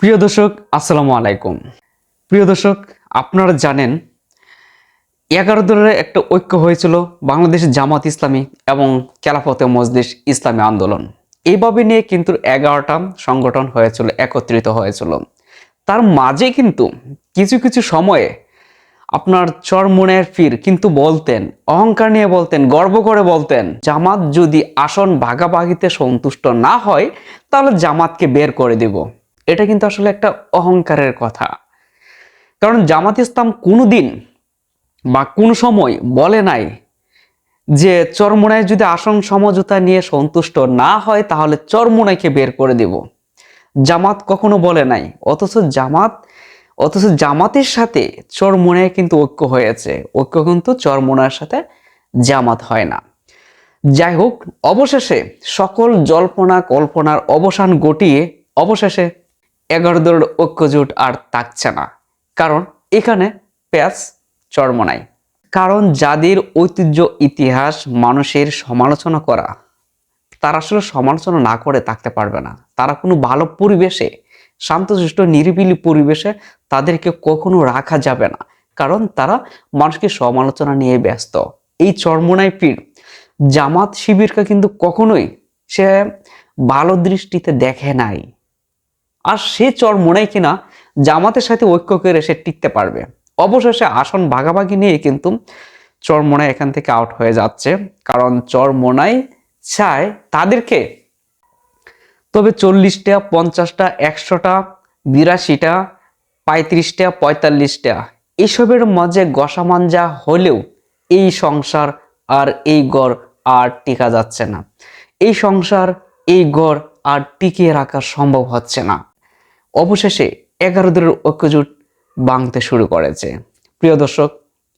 প্রিয় দর্শক, আসসালামু আলাইকুম। প্রিয় দর্শক, আপনারা জানেন, এগারো দলের একটা ঐক্য হয়েছিল বাংলাদেশ জামাত ইসলামী এবং খেলাফতে মজলিস ইসলামী আন্দোলন। এইভাবে নিয়ে কিন্তু এগারোটা সংগঠন হয়েছিল, একত্রিত হয়েছিল। তার মাঝে কিন্তু কিছু কিছু সময়ে আপনার চরমনের ফির কিন্তু বলতেন, অহংকার নিয়ে বলতেন, গর্ব করে বলতেন, জামাত যদি আসন ভাগাভাগিতে সন্তুষ্ট না হয়, তাহলে জামাতকে বের করে দেব। এটা কিন্তু আসলে একটা অহংকারের কথা। কারণ জামাত ইসলাম কোনোদিন বা কোন সময় বলে নাই যে চরমোনায় যদি আসন সমঝোতা নিয়ে সন্তুষ্ট না হয়, তাহলে চরমোনাইকে বের করে দেব। জামাত কখনো বলে নাই, অথচ জামাত, অথচ জামাতের সাথে চরমোনায় কিন্তু ঐক্য হয়েছে। ঐক্য কিন্তু চরমোনার সাথে জামাত হয় না। যাই হোক, অবশেষে সকল জল্পনা কল্পনার অবসান ঘটিয়ে অবশেষে এগারো দলের ঐক্যজোট আর থাকছে না। কারণ এখানে প্যাচ চরমনাই কারণ যাদের ঐতিহ্য, ইতিহাস, মানুষের সমালোচনা করা, তারা আসলে সমালোচনা না করে থাকতে পারবে না। তারা কোনো ভালো পরিবেশে, শান্তশিষ্ট, নিরিবিলি পরিবেশে তাদেরকে কখনো রাখা যাবে না। কারণ তারা মানুষকে সমালোচনা নিয়ে ব্যস্ত। এই চরমনাই পীর জামাত শিবিরকে কিন্তু কখনোই সে ভালো দৃষ্টিতে দেখে নাই। আর সে চর মনেই কিনা জামাতের সাথে ঐক্য করে সে টিকতে পারবে। অবশেষে আসন ভাগাভাগি নিয়ে কিন্তু চরমোনাই এখান থেকে আউট হয়ে যাচ্ছে। কারণ চরমোনাই চায় তাদেরকে। তবে চল্লিশটা, পঞ্চাশটা, একশোটা, বিরাশিটা, পঁয়ত্রিশটা, পঁয়তাল্লিশটা এসবের মাঝে গসামাঞ্জা হলেও এই সংসার আর এই গড় আর টিকা যাচ্ছে না। এই সংসার, এই গড় আর টিকিয়ে রাখা সম্ভব হচ্ছে না। অবশেষে এগারো দলের ঐক্যজোট ভাঙতে শুরু করেছে। প্রিয় দর্শক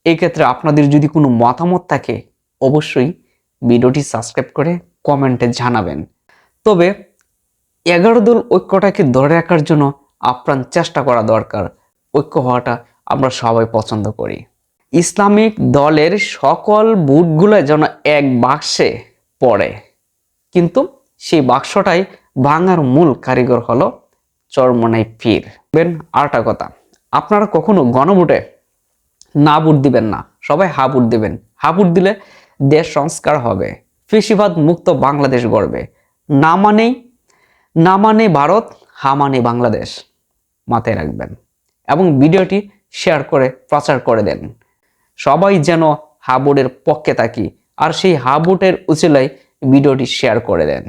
এই ক্ষেত্রে আপনাদের যদি কোনো মতামত থাকে, অবশ্যই ভিডিওটি সাবস্ক্রাইব করে কমেন্টে জানাবেন। তবে এগারো দল ঐক্যটাকে ধরে রাখার জন্য আপ্রাণ চেষ্টা করা দরকার। ঐক্য হওয়াটা আমরা সবাই পছন্দ করি। ইসলামিক দলের সকল বুটগুলো যেন এক বাক্সে পড়ে। কিন্তু সেই বাক্সটাই ভাঙার মূল কারিগর হলো চরমনাই পীর। বেন, আরেকটা কথা। আপনারা কখনো গণভোটে না ভোট দিবেন না। সবাই হা ভোট দিবেন। হা ভোট দিলে দেশ সংস্কার হবে। ফেসিবাদ মুক্ত বাংলাদেশ গড়বে। না মানেই, না মানে ভারত, হা মানে বাংলাদেশ। মাথায় রাখবেন। এবং ভিডিওটি শেয়ার করে, প্রচার করে দেন। সবাই যেন হাবুডের পক্ষে থাকি। আর সেই হাবুটের উচিলায় ভিডিওটি শেয়ার করে দেন।